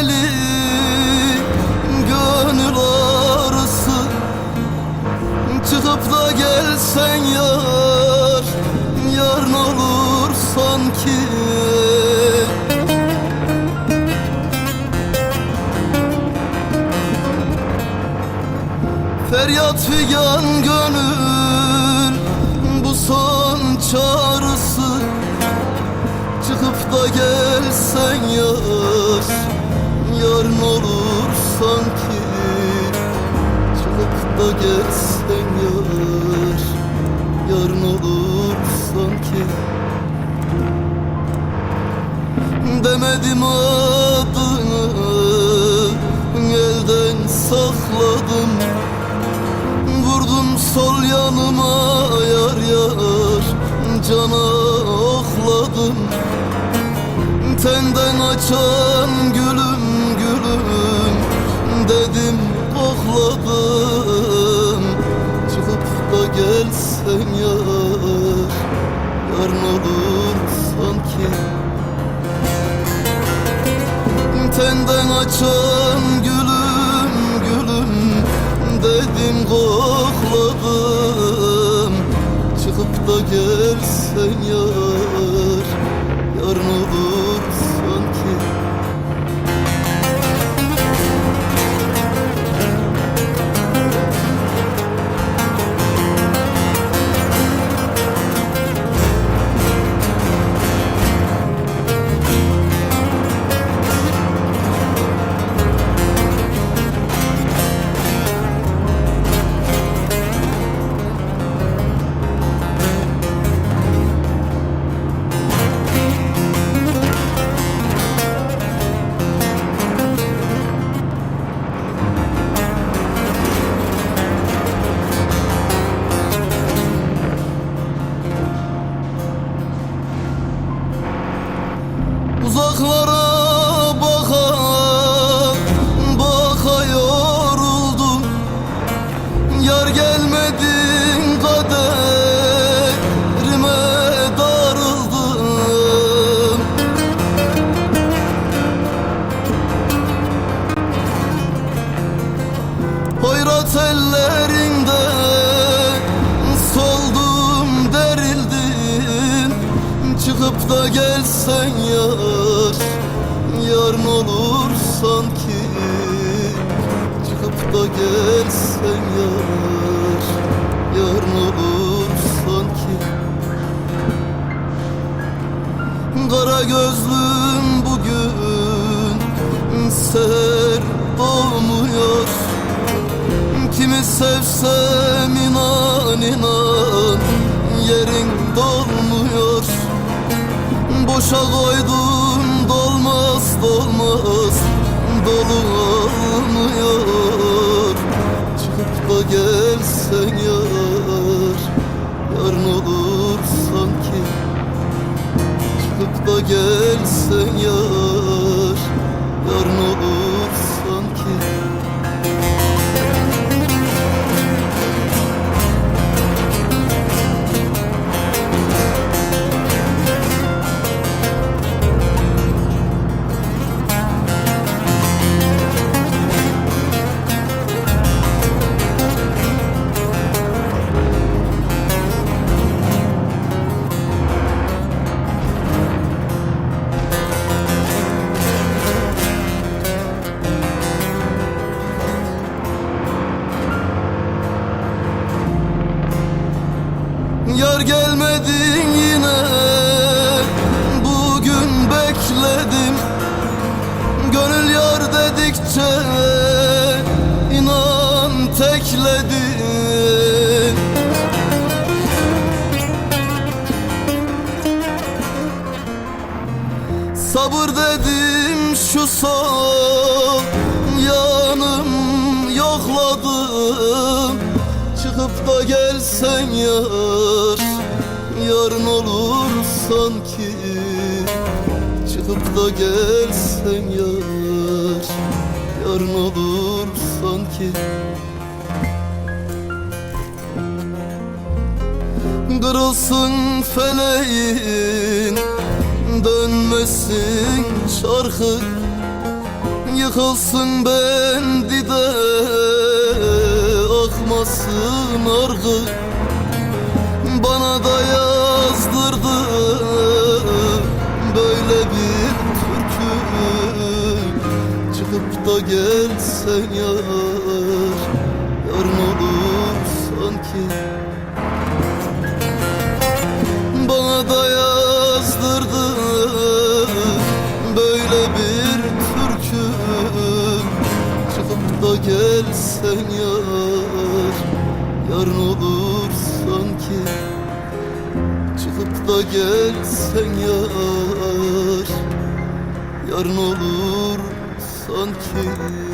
deli gönül ağrısı Çıkıp da gelsen yar Yarın olur sanki. Feryat figan gönül Bu son çağrısı. Çıkıp da gelsen yar Yarın olur sanki. Çıkıp da gelsen yar Yarın olur sanki. Demedim adını. Elden sakladım. Vurdum sol yanıma yar yar. Cana okladım. Tenden açan gülüm Dedim kokladım Çıkıp da gelsen yar Yarın olur sanki. Tenden açan gülüm gülüm. Dedim kokladım Çıkıp da gelsen yar Yarın Yar gelmedin kaderime darıldım. Hoyrat ellerinde soldum derildim Çıkıp da gelsen yar Yarın olur sanki da gelsen yar Yarın olur sanki? Kara gözlüm bugün Seher doğmuyor Kimi sevsem inan inan Yerin dolmuyor. Boşa koydum dolmaz dolmaz Dolu olmuyor da gelsen yar Yarın olur sanki? Çıkıp da gelsen yar Yarın olur Sabır dedim şu son yanım yokladım. Çıkıp da gelsen yar Yarın olur sanki. Çıkıp da gelsen yar Yarın olur sanki. Kırılsın feleğin Dönmesin şarkı. Yıkılsın bendide Akmasın argı. Bana da yazdırdı Böyle bir türkü. Çıkıp da gelsen yar Yarın olur sanki gelsen yar Yarın olur sanki. Çıkıp da gelsen yar. Yarın olur sanki